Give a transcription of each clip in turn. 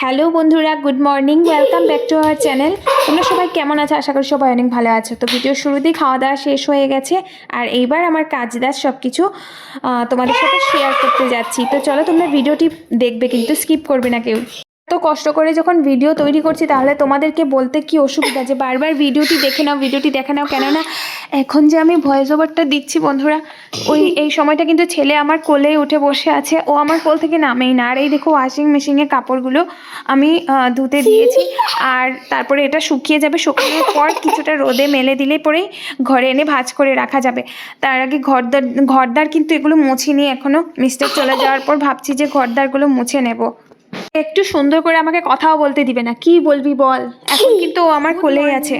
Hello বন্ধুরা, good morning welcome back to our channel তোমরা সবাই কেমন আছো? আশা করি সবাই অনেক ভালো আছো। তো ভিডিও শুরুতেই খাওয়া দাওয়া শেষ হয়ে গেছে। আর এইবার আমার কাজ দাজ সব কিছু তোমাদের সাথে শেয়ার করতে যাচ্ছি। তো চলো তোমরা ভিডিওটি দেখবে, কিন্তু স্কিপ করবে না কেউ। কষ্ট করে যখন ভিডিও তৈরি করছি, তাহলে তোমাদেরকে বলতে কি অসুবিধা? যে বারবার ভিডিওটি দেখে নাও ভিডিওটি দেখে নাও, কেননা এখন যে আমি ভয়েস ওভারটা দিচ্ছি বন্ধুরা, ওই, এই সময়টা কিন্তু ছেলে আমার কোলে উঠে বসে আছে। ও আমার কোল থেকে নামেই না। আর এই দেখো ওয়াশিং মেশিনে কাপড়গুলো আমি ধুতে দিয়েছি। আর তারপরে এটা শুকিয়ে যাবে। শুকানোর পর কিছুটা রোদে মেলে দিলে পরেই ঘরে এনে ভাঁজ করে রাখা যাবে। তার আগে ঘরদার ঘরদার কিন্তু এগুলো মুছিনি এখনও মিস্টেক চলে যাওয়ার পর ভাবছি যে ঘরদারগুলো মুছে নেব। একটু সুন্দর করে আমাকে কথাও বলতে দিবে না। কি বলবি বল? এখন কিন্তু আমার কোলেই আছে।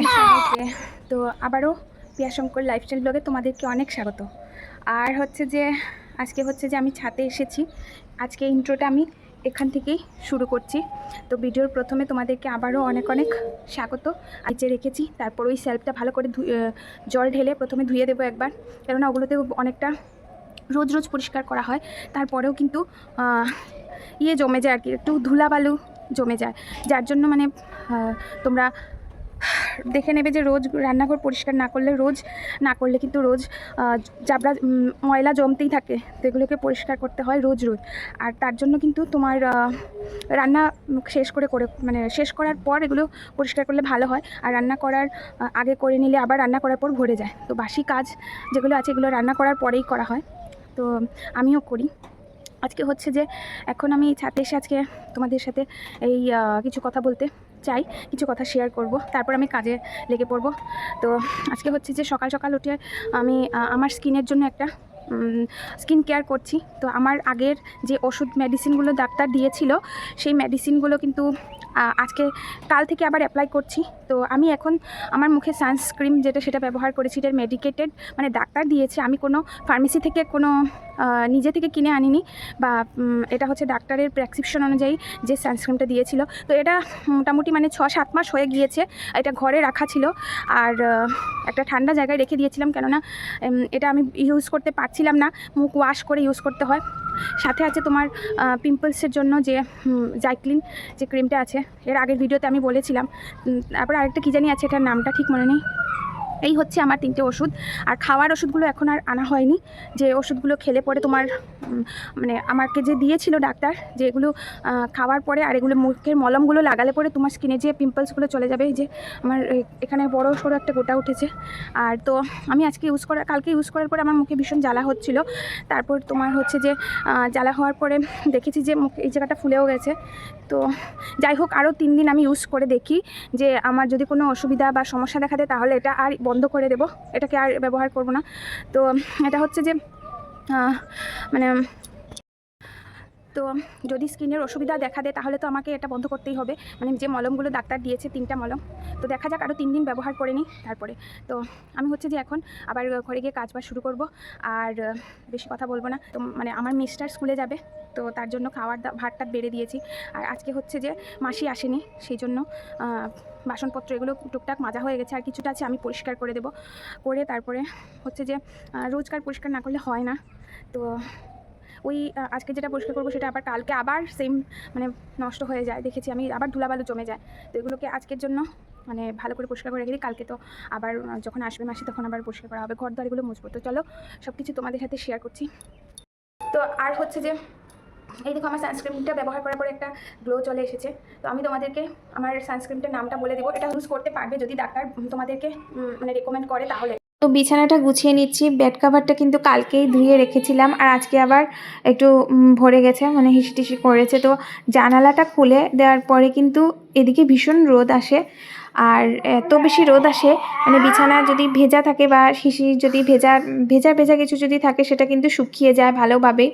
তো আবারও পিয়াশঙ্কর লাইফস্টাইল ব্লগে তোমাদেরকে অনেক স্বাগত। আর হচ্ছে যে আজকে হচ্ছে যে আমি ছাতে এসেছি। আজকে ইন্ট্রোটা আমি এখান থেকেই শুরু করছি। তো ভিডিওর প্রথমে তোমাদেরকে আবারও অনেক অনেক স্বাগত। আজকে রেখেছি তারপর ওই সেলফটা ভালো করে জল ঢেলে প্রথমে ধুয়ে দেবো একবার। কেননা ওগুলোতে অনেকটা রোজ রোজ পরিষ্কার করা হয়। তারপরেও কিন্তু ইয়ে জমে যায় আর কি, একটু ধুলাবালু জমে যায়। যার জন্য মানে তোমরা দেখে নেবে যে রোজ রান্নাঘর পরিষ্কার না করলে, রোজ না করলে কিন্তু রোজ জাবড়া ময়লা জমতেই থাকে। তো এগুলোকে পরিষ্কার করতে হয় রোজ রোজ। আর তার জন্য কিন্তু তোমার রান্না শেষ করে করে মানে শেষ করার পর এগুলো পরিষ্কার করলে ভালো হয়। আর রান্না করার আগে করে নিলে আবার রান্না করার পর ভরে যায়। তো বাসি কাজ যেগুলো আছে এগুলো রান্না করার পরেই করা হয়। তো আমিও করি। আজকে হচ্ছে যে এখন আমি ছাতে এসে আজকে তোমাদের সাথে এই কিছু কথা বলতে চাই, কিছু কথা শেয়ার করব। তারপর আমি কাজে লেগে পড়ব। তো আজকে হচ্ছে যে সকাল সকাল উঠে আমি আমার স্কিনের জন্য একটা স্কিন কেয়ার করছি। তো আমার আগের যে ওষুধ মেডিসিনগুলো ডাক্তার দিয়েছিল, সেই মেডিসিনগুলো কিন্তু আজকে কাল থেকে আবার অ্যাপ্লাই করছি। তো আমি এখন আমার মুখে সানস্ক্রিন যেটা সেটা ব্যবহার করেছি, এটা মেডিকেটেড মানে ডাক্তার দিয়েছে। আমি কোনো ফার্মেসি থেকে কোনো নিজে থেকে কিনে আনিনি বা এটা হচ্ছে ডাক্তারের প্রেসক্রিপশন অনুযায়ী যে সানস্ক্রিনটা দিয়েছিল। তো এটা মোটামুটি মানে ছ সাত মাস হয়ে গিয়েছে, এটা ঘরে রাখা ছিল। আর একটা ঠান্ডা জায়গায় রেখে দিয়েছিলাম কেননা এটা আমি ইউজ করতে পারছিলাম না। মুখ ওয়াশ করে ইউজ করতে হয়। সাথে আছে তোমার পিম্পলসের জন্য যে জাইক্লিন যে ক্রিমটা আছে। এর আগের ভিডিওতে আমি বলেছিলাম। তারপর আরেকটা কী জানি আছে, এটার নামটা ঠিক মনে নেই। এই হচ্ছে আমার তিনটে ওষুধ। আর খাওয়ার ওষুধগুলো এখন আর আনা হয়নি। যে ওষুধগুলো খেলে পরে তোমার মানে আমাকে যে দিয়েছিল ডাক্তার, যে এগুলো খাওয়ার পরে আর এগুলো মুখের মলমগুলো লাগালে পরে তোমার স্কিনে যে পিম্পলসগুলো চলে যাবে যে আমার এখানে বড় সড়ো একটা গোটা উঠেছে। আর তো আমি আজকে ইউজ করা, কালকে ইউজ করার পরে আমার মুখে ভীষণ জ্বালা হচ্ছিল। তারপর তোমার হচ্ছে যে জ্বালা হওয়ার পরে দেখেছি যে মুখ, এই জায়গাটা ফুলেও গেছে। তো যাই হোক, আরও তিন দিন আমি ইউজ করে দেখি যে আমার যদি কোনো অসুবিধা বা সমস্যা দেখা দেয়, তাহলে এটা আর বন্ধ করে দেব। এটাকে আর ব্যবহার করব না। তো এটা হচ্ছে যে মানে তো যদি স্কিনের অসুবিধা দেখা দেয়, তাহলে তো আমাকে এটা বন্ধ করতেই হবে। মানে যে মলমগুলো ডাক্তার দিয়েছে, তিনটা মলম। তো দেখা যাক আরও তিন দিন ব্যবহার করে নিই তারপরে। তো আমি হচ্ছে যে এখন আবার ঘরে গিয়ে কাজ বাজ শুরু করব। আর বেশি কথা বলব না। তো মানে আমার মিস্টার স্কুলে যাবে। তো তার জন্য খাওয়ার ভাতটা বেড়ে দিয়েছি। আর আজকে হচ্ছে যে মাসি আসেনি, সেই জন্য বাসনপত্র এগুলো টুকটাক মাজা হয়ে গেছে, আর কিছুটা আছে আমি পরিষ্কার করে দেব। করে তারপরে হচ্ছে যে রোজকার পরিষ্কার না করলে হয় না। তো ওই আজকে যেটা পরিষ্কার করব সেটা আবার কালকে আবার সেম মানে নষ্ট হয়ে যায়। দেখেছি আমি আবার ধুলাবালু জমে যায়। তো এগুলোকে আজকের জন্য মানে ভালো করে পরিষ্কার করে রেখে দিই। কালকে তো আবার যখন আসবে মাসি তখন আবার পরিষ্কার করা হবে। ঘর দ্বারগুলো মুছবো। তো চলো সব কিছু তোমাদের সাথে শেয়ার করছি। তো আর হচ্ছে যে এই দেখো, আমার সানস্ক্রিনটা ব্যবহার করার পরে একটা গ্লো চলে এসেছে। তো আমি তোমাদেরকে আমার সানস্ক্রিনটার নামটা বলে দেবো। এটা ইউজ করতে পারবে যদি ডাক্তার তোমাদেরকে মানে রেকমেন্ড করে তাহলে। তো বিছানাটা গুছিয়ে নিচ্ছি। বেড কাভারটা কিন্তু কালকেই ধুয়ে রেখেছিলাম আর আজকে আবার একটু ভরে গেছে মানে হিসি টিসি করেছে। তো জানালাটা খুলে দেওয়ার পরে কিন্তু এদিকে ভীষণ রোদ আসে। আর এত বেশি রোদ আসে। মানে বিছানা যদি ভেজা থাকে বা শিশি যদি ভেজা ভেজা ভেজা কিছু যদি থাকে সেটা কিন্তু শুকিয়ে যায় ভালোভাবে।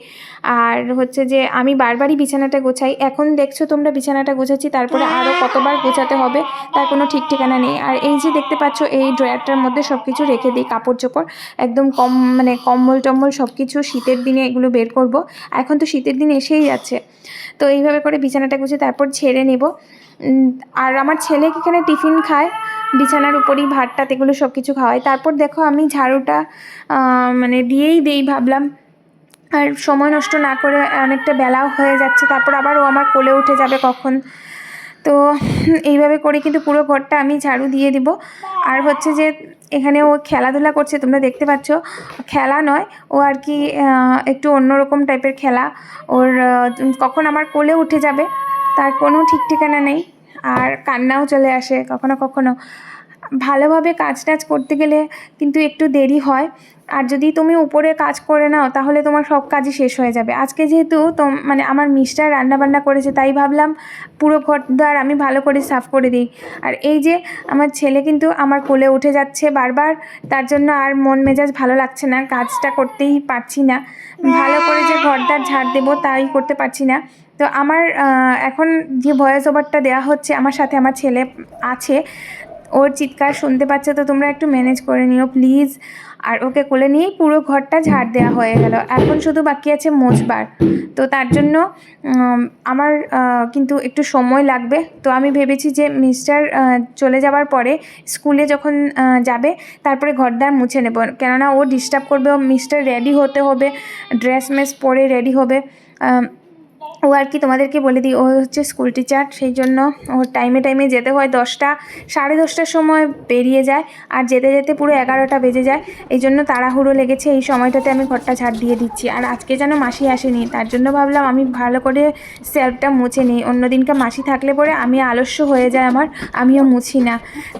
আর হচ্ছে যে আমি বারবারই বিছানাটা গোছাই। এখন দেখছ তোমরা বিছানাটা গোছাচ্ছি, তারপরে আরও কতবার গোছাতে হবে তার কোনো ঠিক ঠিকানা নেই। আর এই যে দেখতে পাচ্ছ এই ড্রয়ারটার মধ্যে সব কিছু রেখে দিই, কাপড় চোপড়, একদম কম মানে কম্বল টম্বল সব কিছু শীতের দিনে এগুলো বের করব। এখন তো শীতের দিন এসেই যাচ্ছে। তো এইভাবে করে বিছানাটা গুছিয়ে তারপর ছেড়ে নেব। আর আমার ছেলে এখানে টিফিন খায়? বিছানার উপরেই ভাতটা এগুলো সব কিছু খাওয়াই তারপর দেখো আমি ঝাড়ুটা মানে দিয়েই দেই ভাবলাম। আর সময় নষ্ট না করে অনেকটা বেলাও হয়ে যাচ্ছে, তারপর আবার ও আমার কোলে উঠে যাবে কখন? তো এইভাবে করে কিন্তু পুরো ঘরটা আমি ঝাড়ু দিয়ে দিব। আর হচ্ছে যে এখানে ও খেলাধুলা করছে, তোমরা দেখতে পাচ্ছ। খেলা নয়, ও আর কি একটু অন্যরকম টাইপের খেলা। ওর কখন আমার কোলে উঠে যাবে? তার কোনো ঠিক ঠিকানা নেই আর কান্নাও চলে আসে কখনো কখনো। ভালোভাবে কাজ টাজ করতে গেলে কিন্তু একটু দেরি হয়। আর যদি তুমি উপরে কাজ করে নাও, তাহলে তোমার সব কাজই শেষ হয়ে যাবে। আজকে যেহেতু তো মানে আমার মিস্টার রান্নাবান্না করেছে, তাই ভাবলাম পুরো ঘর দ্বার আমি ভালো করে সাফ করে দিই। আর এই যে আমার ছেলে কিন্তু আমার কোলে উঠে যাচ্ছে বারবার, তার জন্য আর মন মেজাজ ভালো লাগছে না, কাজটা করতেই পারছি না। ভালো করে যে ঝাড় দেবো, তাই করতে পারছি না। তো আমার এখন যে ভয়েস ওভারটা দেওয়া হচ্ছে, আমার সাথে আমার ছেলে আছে ওর চিৎকার শুনতে পাচ্ছে, তো তোমরা একটু ম্যানেজ করে নিও প্লিজ আর ওকে কোলে নিয়েই পুরো ঘরটা ঝাড় দেওয়া হয়ে গেল। এখন শুধু বাকি আছে মোছবার তো তার জন্য আমার কিন্তু একটু সময় লাগবে। তো আমি ভেবেছি যে মিস্টার চলে যাওয়ার পরে স্কুলে যখন যাবে, তারপরে ঘরদার মুছে নেব। কেননা ও ডিস্টার্ব করবে, ও মিস্টার রেডি হতে হবে ড্রেস মেস পরে রেডি হবে। ও আর কি তোমাদেরকে বলে দিই, ও হচ্ছে স্কুল টিচার সেই জন্য ওর টাইমে টাইমে যেতে হয় দশটা, সাড়ে দশটার সময় বেরিয়ে যায় আর যেতে যেতে পুরো এগারোটা বেজে যায়। এই জন্য তাড়াহুড়ো লেগেছে, এই সময়টাতে আমি ঘরটা ঝাড় দিয়ে দিচ্ছি। আর আজকে যেন মাসি আসেনি, তার জন্য ভাবলাম আমি ভালো করে সেলফটা মুছে নিই। অন্যদিনকে মাসি থাকলে পরে আমি আলস্য হয়ে যায় আমার, আমিও মুছি না।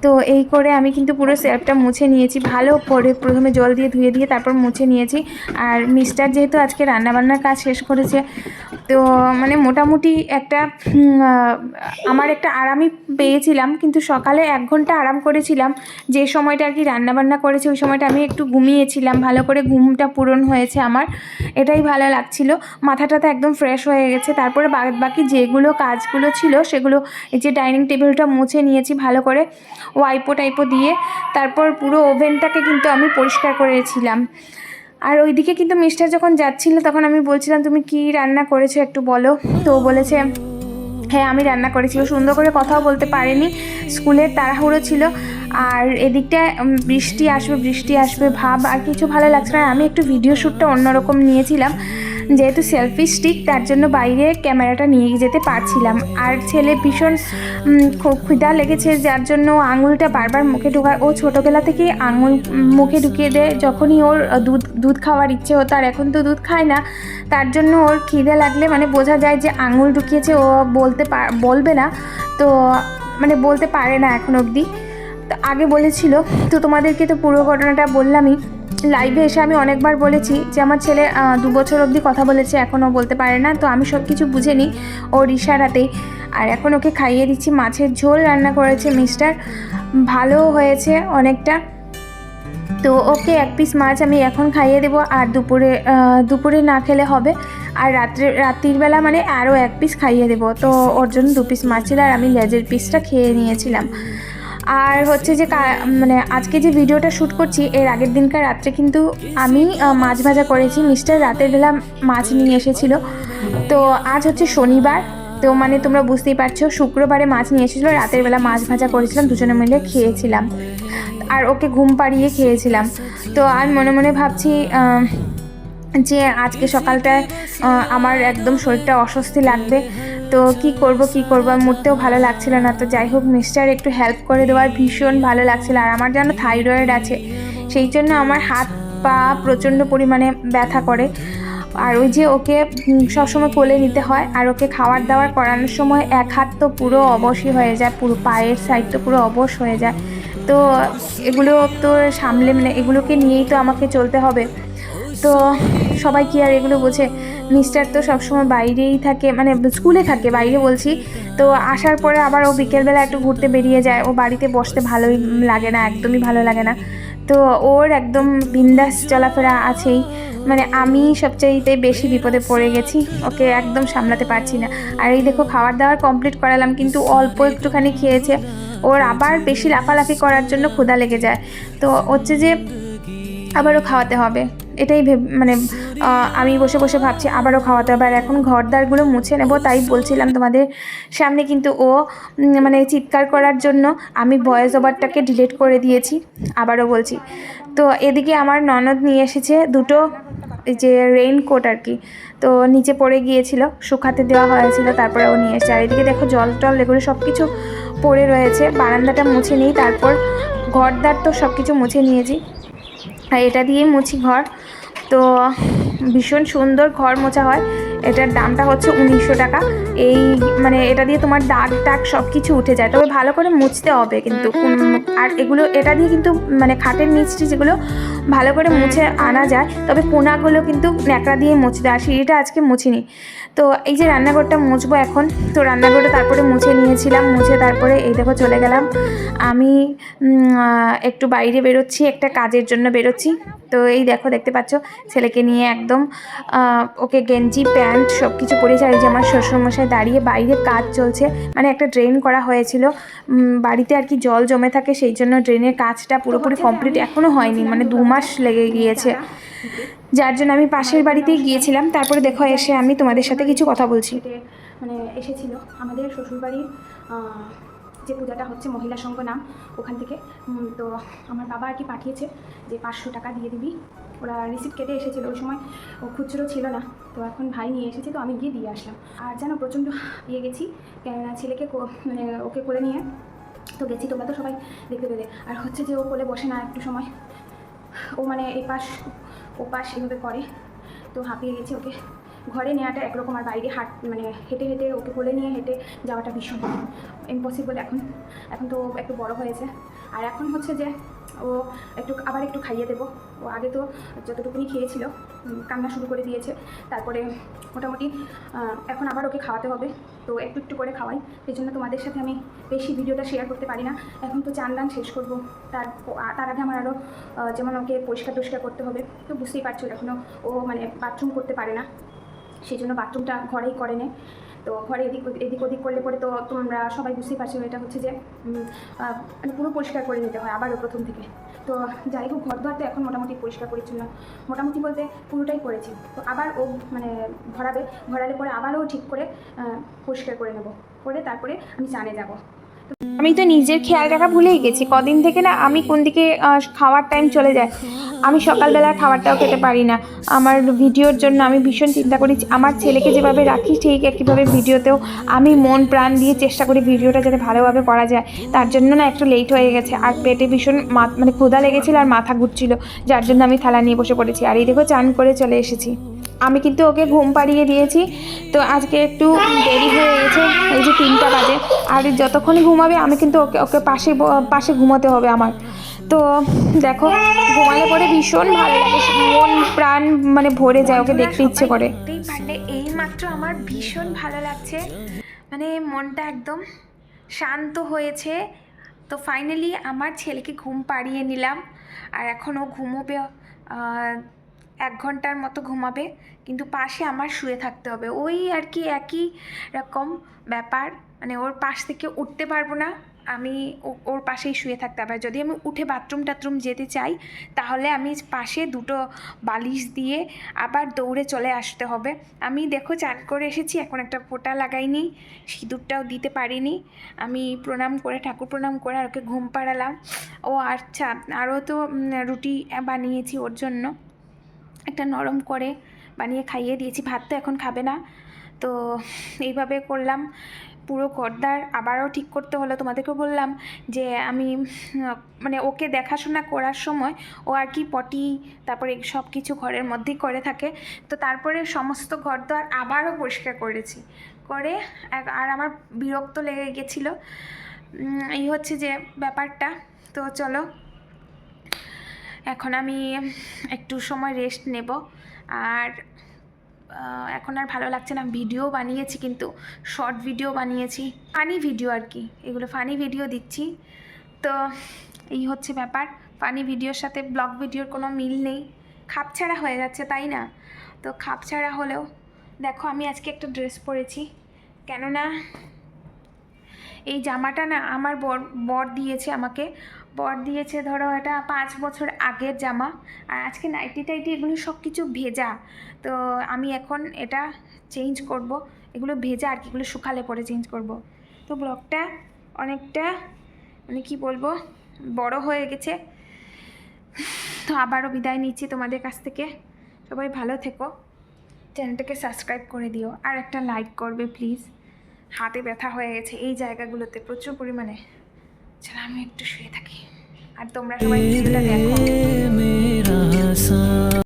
তো এই করে আমি কিন্তু পুরো সেলফটা মুছে নিয়েছি, ভালো করে প্রথমে জল দিয়ে ধুয়ে দিয়ে তারপর মুছে নিয়েছি। আর মিস্টার যেহেতু আজকে রান্নাবান্নার কাজ শেষ করেছে, তো মানে মোটামুটি একটা আমার একটা আরামই পেয়েছিলাম, কিন্তু সকালে এক ঘণ্টা আরাম করেছিলাম। যে সময়টা আর কি রান্নাবান্না করেছে, ওই সময়টা আমি একটু ঘুমিয়েছিলাম, ভালো করে ঘুমটা পূরণ হয়েছে আমার, এটাই ভালো লাগছিল। মাথাটা তো একদম ফ্রেশ হয়ে গেছে, তারপরে বাকি যেগুলো কাজগুলো ছিল, সেগুলো এই যে ডাইনিং টেবিলটা মুছে নিয়েছি, ভালো করে ওয়াইপো টাইপো দিয়ে, তারপর পুরো ওভেনটাকে কিন্তু আমি পরিষ্কার করেছিলাম। আর ওইদিকে কিন্তু মিস্টার যখন যাচ্ছিল, তখন আমি বলছিলাম, তুমি কি রান্না করেছ একটু বলো? তো বলেছে হ্যাঁ আমি রান্না করেছি। ও সুন্দর করে কথাও বলতে পারেনি। স্কুলের তাড়াহুড়ো ছিল। আর এদিকটা বৃষ্টি আসবে বৃষ্টি আসবে, ভাব আর কিছু ভালো লাগছে না। আমি একটু ভিডিও শ্যুটটা অন্যরকম নিয়েছিলাম। যেহেতু সেলফি স্টিক তার জন্য বাইরে ক্যামেরাটা নিয়ে যেতে পারছিলাম। আর ছেলে ভীষণ ক্ষুধা লেগেছে, যার জন্য আঙুলটা বারবার মুখে ঢোকায়। ও ছোটোবেলা থেকেই আঙুল মুখে ঢুকিয়ে দেয়। যখনই ওর দুধ দুধ খাওয়ার ইচ্ছে হতো, আর এখন তো দুধ খায় না, তার জন্য ওর খিদে লাগলে মানে বোঝা যায় যে আঙুল ঢুকিয়েছে, ও বলতে বলবে না। তো মানে বলতে পারে না এখন অবধি। তো আগে বলেছিল, তো তোমাদেরকে তো পুরো ঘটনাটা বললামই। লাইভে এসে আমি অনেকবার বলেছি যে আমার ছেলে দু বছর অবধি কথা বলেছে এখনও বলতে পারে না। তো আমি সব কিছু বুঝে নিই ওর ইশারাতেই আর এখন ওকে খাইয়ে দিচ্ছি, মাছের ঝোল রান্না করেছে মিস্টার। ভালো হয়েছে অনেকটা। তো ওকে এক পিস মাছ আমি এখন খাইয়ে দেবো, আর দুপুরে দুপুরে না খেলে হবে। আর রাত্রে, রাত্রির বেলা মানে আরও এক পিস খাইয়ে দেবো। তো ওর জন্য দু পিস মাছ ছিল, আর আমি লেজের পিসটা খেয়ে নিয়েছিলাম। আর হচ্ছে যে মানে আজকে যে ভিডিওটা শ্যুট করছি, এর আগের দিনকার রাত্রে কিন্তু আমি মাছ ভাজা করেছি। মিস্টার রাতের বেলা মাছ নিয়ে এসেছিল। তো আজ হচ্ছে শনিবার। তো মানে তোমরা বুঝতেই পারছ, শুক্রবারে মাছ নিয়ে এসেছিল, রাতের বেলা মাছ ভাজা করেছিলাম, দুজনে মিলে খেয়েছিলাম। আর ওকে ঘুম পাড়িয়ে খেয়েছিলাম। তো আর মনে মনে ভাবছি যে আজকে সকালটায় আমার একদম শরীরটা অস্বস্তি লাগবে। তো কি করব কি করব? আর মুডতেও ভালো লাগছিল না। তো যাই হোক মিস্টার একটু হেল্প করে দেওয়ার ভীষণ ভালো লাগছিল। আর আমার যেন থাইরয়েড আছে, সেই জন্য আমার হাত পা প্রচণ্ড পরিমাণে ব্যথা করে। আর ওই যে ওকে সবসময় কোলে নিতে হয়, আর ওকে খাবার দাওয়ার করানোর সময় এক হাত তো পুরো অবশই হয়ে যায়, পুরো পায়ের সাইড তো পুরো অবশ হয়ে যায়। তো এগুলো তো সামলে মানে এগুলোকে নিয়েই তো আমাকে চলতে হবে। তো সবাই কি আর এগুলো বোঝে? মিস্টার তো সবসময় বাইরেই থাকে মানে স্কুলে থাকে, বাইরে বলছি। তো আসার পরে আবার ও বিকেলবেলা একটু ঘুরতে বেরিয়ে যায়। ও বাড়িতে বসতে ভালোই লাগে না, একদমই ভালো লাগে না। তো ওর একদম বিন্দাস চলাফেরা আছেই। মানে আমি সবচাইতে বেশি বিপদে পড়ে গেছি, ওকে একদম সামলাতে পারছি না। আর এই দেখো খাবার দাবার কমপ্লিট করালাম, কিন্তু অল্প একটুখানি খেয়েছে। ওর আবার বেশি লাফালাফি করার জন্য ক্ষুধা লেগে যায়। তো হচ্ছে যে আবারও খাওয়াতে হবে। এটাই মানে আমি বসে বসে ভাবছি, আবারও খাওয়াতে হবে। আর এখন ঘরদারগুলো মুছে নেব, তাই বলছিলাম তোমাদের সামনে কিন্তু ও মানে চিৎকার করার জন্য আমি ভয়েস ওভারটাকে ডিলিট করে দিয়েছি, আবারও বলছি। তো এদিকে আমার ননদ নিয়ে এসেছে দুটো যে রেইনকোট আর কি, তো নিচে পড়ে গিয়েছিল, শুকাতে দেওয়া হয়েছিল, তারপরে ও নিয়ে এসেছে। আর এদিকে দেখো জল টল, এগুলো সব কিছু পড়ে রয়েছে, বারান্দাটা মুছে নিই, তারপর ঘরদার তো সব কিছু মুছে নিয়েছি। আর এটা দিয়ে মুছি ঘর। তো ভীষণ সুন্দর ঘর মোছা হয়। এটার দামটা হচ্ছে উনিশশো টাকা। এই মানে এটা দিয়ে তোমার দাগ টাগ সব কিছু উঠে যায়। তবে ভালো করে মুছতে হবে কিন্তু। আর এগুলো, এটা দিয়ে কিন্তু মানে খাটের নিচটি যেগুলো ভালো করে মুছে আনা যায়, তবে কোনাগুলো কিন্তু ন্যাকড়া দিয়ে মুছে মুছতে আর সিঁড়িটা আজকে মুছিনি। তো এই যে রান্নাঘরটা মুছবো এখন, তো রান্নাঘরটা তারপরে মুছে নিয়েছিলাম। মুছে তারপরে এই দেখো চলে গেলাম। আমি একটু বাইরে বেরোচ্ছি, একটা কাজের জন্য বেরোচ্ছি। তো এই দেখো, দেখতে পাচ্ছ? ছেলেকে নিয়ে একদম ওকে গেঞ্জি, প্যান্ট সব কিছু পরে আর যে আমার শ্বশুরমশাই দাঁড়িয়ে বাইরে কাজ চলছে মানে একটা ড্রেন করা হয়েছিল। বাড়িতে আর কি জল জমে থাকে, সেই জন্য ড্রেনের কাজটা পুরোপুরি কমপ্লিট এখনও হয়নি মানে দু মাস লেগে গিয়েছে। যার জন্য আমি পাশের বাড়িতেই গিয়েছিলাম। তারপরে দেখো এসে আমি তোমাদের সাথে কিছু কথা বলছি। মানে এসেছিল আমাদের শ্বশুরবাড়ির যে পূজাটা হচ্ছে মহিলা সংঘ নাম ওখান থেকে। তো আমার বাবা আর কি পাঠিয়েছে যে পাঁচশো টাকা দিয়ে দিবি। ওরা রিসিপ্ট কেটে এসেছিল, ওই সময় ও খুচরো ছিল না। তো এখন ভাই নিয়ে এসেছে, তো আমি গিয়ে দিয়ে আসলাম। আর যেন প্রচণ্ড ইয়ে গেছি ছেলেকে মানে ওকে কোলে নিয়ে। তো গেছি, তোমরা তো সবাই দেখতে পেলে। আর হচ্ছে যে ও কোলে বসে না একটু সময়, ও মানে এপাশ, ওপাশ এভাবে করে। তো হাঁপিয়ে গেছি ওকে। ঘরে নেওয়াটা একরকম আর বাইরে হাঁট মানে হেঁটে হেঁটে ওকে কোলে নিয়ে হেঁটে যাওয়াটা ভীষণ ইম্পসিবল এখন এখন তো একটু বড় হয়েছে। আর এখন হচ্ছে যে ও একটু আবার একটু খাইয়ে দেবো। ও আগে তো যতটুকুনি খেয়েছিল কান্না শুরু করে দিয়েছে। তারপরে মোটামুটি এখন আবার ওকে খাওয়াতে হবে। তো একটু একটু করে খাওয়াই। সেই জন্য তোমাদের সাথে আমি বেশি ভিডিওটা শেয়ার করতে পারি না। এখন তো চান দান শেষ করব। তার তার আগে আমার আরও যেমন ওকে পরিষ্কার টরিষ্কার করতে হবে। তো বুঝতেই পারছ এখনও ও মানে বাথরুম করতে পারে না। সেই জন্য বাথরুমটা ঘরেই করে নেয় তো ঘরে এদিক এদিক ওদিক করলে পরে তো তোমরা সবাই বুঝতেই পারছ এটা হচ্ছে যে মানে পুরো পরিষ্কার করে নিতে হয় আবারও প্রথম থেকে। তো যাই হোক ঘর দোয়ার তো এখন মোটামুটি পরিষ্কার পরিচ্ছন্ন। মোটামুটি বলতে পুরোটাই করেছি। তো আবার ও মানে ভরাবে, ভরালে পরে আবারও ঠিক করে পরিষ্কার করে নেব। করে তারপরে আমি চানে যাব। আমি তো নিজের খেয়াল রাখা ভুলেই গেছি। কদিন থেকে না আমি কোন দিকে খাওয়ার টাইম চলে যায়। আমি সকালবেলা খাবারটাও খেতে পারি না। আমার ভিডিওর জন্য আমি ভীষণ চিন্তা করি আমার ছেলেকে যেভাবে রাখি, ঠিক একইভাবে ভিডিওতেও আমি মন প্রাণ দিয়ে চেষ্টা করি ভিডিওটা যাতে ভালোভাবে করা যায়। তার জন্য না একটু লেট হয়ে গেছে। আর পেটে ভীষণ মানে ক্ষুধা লেগেছিল আর মাথা ঘুরছিল। যার জন্য আমি থালা নিয়ে বসে পড়েছি। আর এই দেখো, চান করে চলে এসেছি। আমি কিন্তু ওকে ঘুম পাড়িয়ে দিয়েছি। তো আজকে একটু দেরি হয়ে গেছে, এই যে তিনটা বাজে। আর যতক্ষণ ঘুমাবে, আমি কিন্তু ওকে ওকে পাশে পাশে ঘুমাতে হবে আমার। তো দেখো, ঘুমালে পরে ভীষণ ভালো লাগে, মন, প্রাণ মানে ভরে যায় ওকে দেখতে ইচ্ছে করে। এই মাত্র আমার ভীষণ ভালো লাগছে। মানে মনটা একদম শান্ত হয়েছে। তো ফাইনালি আমার ছেলেকে ঘুম পাড়িয়ে নিলাম। আর এখন ও ঘুমোবে ঘণ্টার মতো ঘুমাবে, কিন্তু পাশে আমার শুয়ে থাকতে হবে। ওই আর কি একই রকম ব্যাপার মানে ওর পাশ থেকে উঠতে পারব না, আমি ওর পাশেই শুয়ে থাকতে হবে। যদি আমি উঠে বাথরুম টাথরুম যেতে চাই, তাহলে আমি পাশে দুটো বালিশ দিয়ে আবার দৌড়ে চলে আসতে হবে। আমি দেখো চান করে এসেছি, এখন একটা ফোঁটা লাগাইনি, সিঁদুরটাও দিতে পারিনি। আমি প্রণাম করে, ঠাকুর প্রণাম করে আর ওকে ঘুম পাড়ালাম। ও আচ্ছা আরও তো রুটি বানিয়েছি ওর জন্য। একটা নরম করে বানিয়ে খাইয়ে দিয়েছি। ভাত তো এখন খাবে না। তো এইভাবে করলাম। পুরো ঘরদার আবারও ঠিক করতে হলো। তোমাদেরকেও বললাম যে আমি মানে ওকে দেখাশোনা করার সময় ও আর কি পটি, তারপরে সব কিছু ঘরের মধ্যেই করে থাকে। তো তারপরে সমস্ত ঘরদোয়ার আবারও পরিষ্কার করেছি। করে আর আমার বিরক্ত লেগে গেছিল। এই হচ্ছে যে ব্যাপারটা। তো চলো এখন আমি একটু সময় রেস্ট নেব। আর এখন আর ভালো লাগছে না। ভিডিও বানিয়েছি কিন্তু শর্ট ভিডিও বানিয়েছি। ফানি ভিডিও আর কি, এগুলো ফানি ভিডিও দিচ্ছি। তো এই হচ্ছে ব্যাপার। ফানি ভিডিওর সাথে ব্লগ ভিডিওর কোনো মিল নেই। খাপছাড়া হয়ে যাচ্ছে তাই না? তো খাপছাড়া হলেও, দেখো আমি আজকে একটা ড্রেস পরেছি। কেননা, এই জামাটা না আমার বর বর দিয়েছে আমাকে। বর দিয়েছে ধরো এটা পাঁচ বছর আগের জামা। আর আজকে নাইটি টাইটি এগুলো সব কিছু ভেজা। তো আমি এখন এটা চেঞ্জ করব। এগুলো ভেজা আর কি, এগুলো শুকালে পরে চেঞ্জ করব। তো ব্লগটা অনেকটা মানে কি বলব, বড় হয়ে গেছে। তো আবারও বিদায় নিচ্ছি তোমাদের কাছ থেকে। সবাই ভালো থেকো। চ্যানেলটাকে সাবস্ক্রাইব করে দিও। আর একটা লাইক করবে প্লিজ হাতে ব্যথা হয়ে গেছে এই জায়গাগুলোতে প্রচুর পরিমাণে। চলো আমি একটু শুয়ে থাকি। আর তোমরা সবাই ভিডিওটা দেখো।